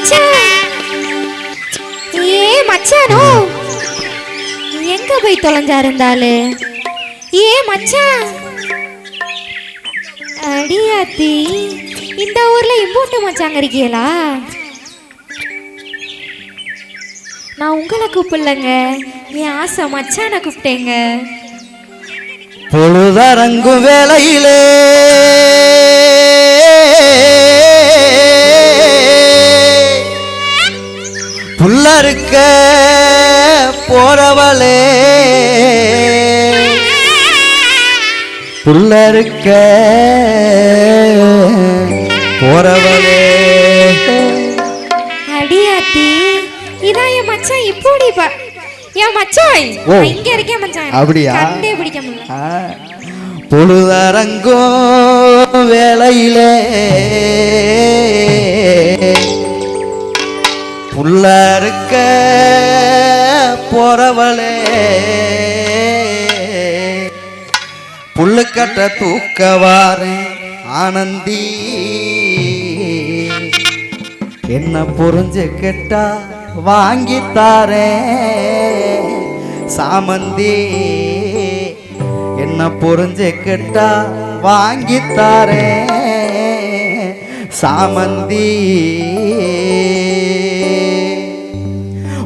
மச்சான் ஏ மச்சானோ. எங்க போய் தொலைஞ்சா இருந்தாலு ஏ மச்சான் அடியாத்தி இந்த ஊர்ல இம்பூட்டு மச்சாங்க இருக்கீங்களா? நான் உங்களை கூப்பிடலங்க. என் ஆசை மச்சானை கூப்பிட்டேங்க. பொழுதரங்கும் வேளையிலே புல்லறுக்க போறவளே. புல்லறுக்க போறவளே. அடியாத்தி இதான் என் மச்சான் இப்படி பா. என். நான் இங்க இருக்கேன் மச்சான். அப்படியா? கண்டே பிடிக்க முடியல. ஆ, பொழுதரங்கும் உள்ள இருக்க போறவளே. புல்லுக்கட்ட தூக்கவாறு ஆனந்தி. என்ன புரிஞ்சு கெட்டா வாங்கித்தாரே சாமந்தி. என்ன புரிஞ்சு கெட்டா வாங்கித்தாரே சாமந்தி.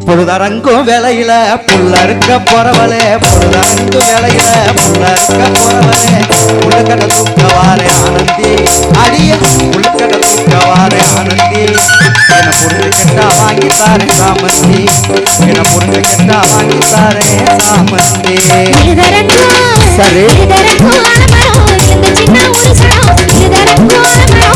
பொழுதரங்கும் வேலையில புள்ள இருக்க போறவளே பொழுதரங்கும் வேலையில புள்ள இருக்க போறவளே. புள்ளக்கட தூக்கவாரே ஆனந்தி அடிய புள்ளக்கட தூக்கவாரே ஆனந்தி என புரிஞ்சுக்கிட்டா வாங்கி தாரே சாமந்தி. என புரிஞ்சுக்கிட்டா வாங்கி தாரே சாமந்தி. சரி. ஏங்க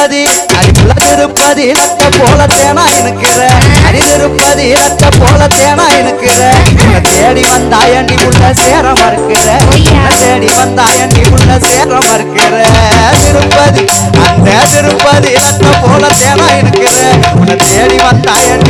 திருப்பதி அடிப்புல திருப்பதி லக்க போல தேனா எனக்கு அடி திருப்பதி லக்க போல தேனா எனக்கு தேடி வந்தாயண்டி உள்ள சேர மறுக்கிற தேடி வந்தாயண்டி உள்ள சேர மறுக்கிற திருப்பதி அந்த திருப்பதி லக்க போல தேனா எனக்கு உன்னை தேடி வந்தாயண்டி உள்ள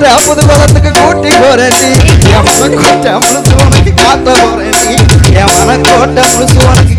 డబ్బులు వదలకు కొట్టి కొరని ఏమన కొట్టప్పుడు చూడకి కాత కొరని ఏమన కొట్టప్పుడు చూడకి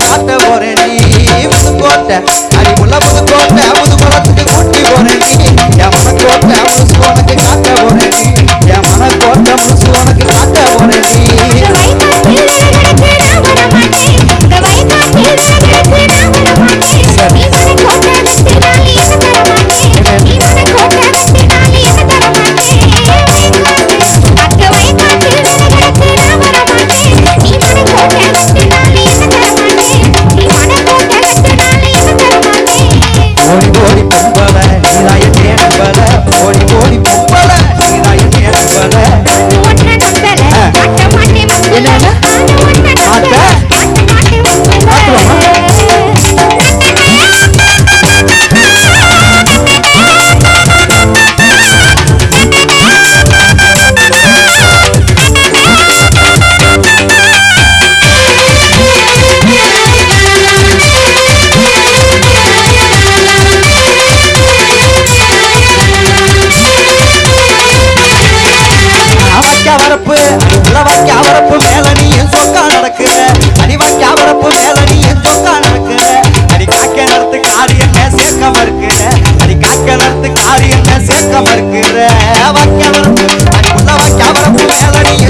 Bori bori பக்கம் இருக்கிற வைக்கவர் அன்புல வைக்கவர் மேலடிய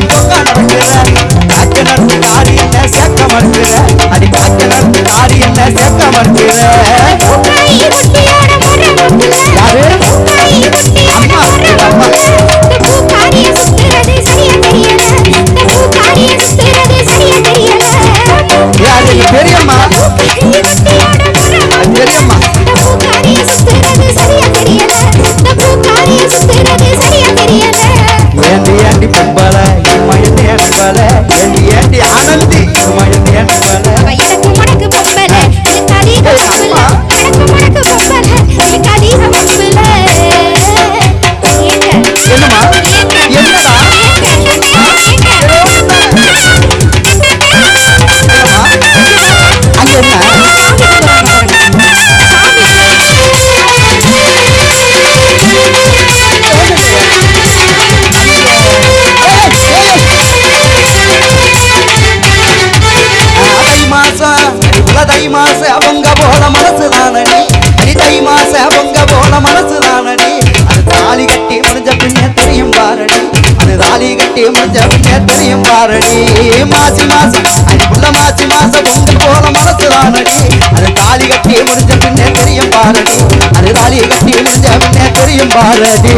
ஆனடி மாசி மாசம் அடிப்புள்ள மாசி மாசம் பொண்ணு போல முகத்து ஆனடி. அது தாலி கட்டி முடிஞ்ச பின்னே தெரியும் பாரடி. அது தாலி கட்டி முடிஞ்ச பின்னே தெரியும் பாரடி.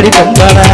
பாடி தந்தாடா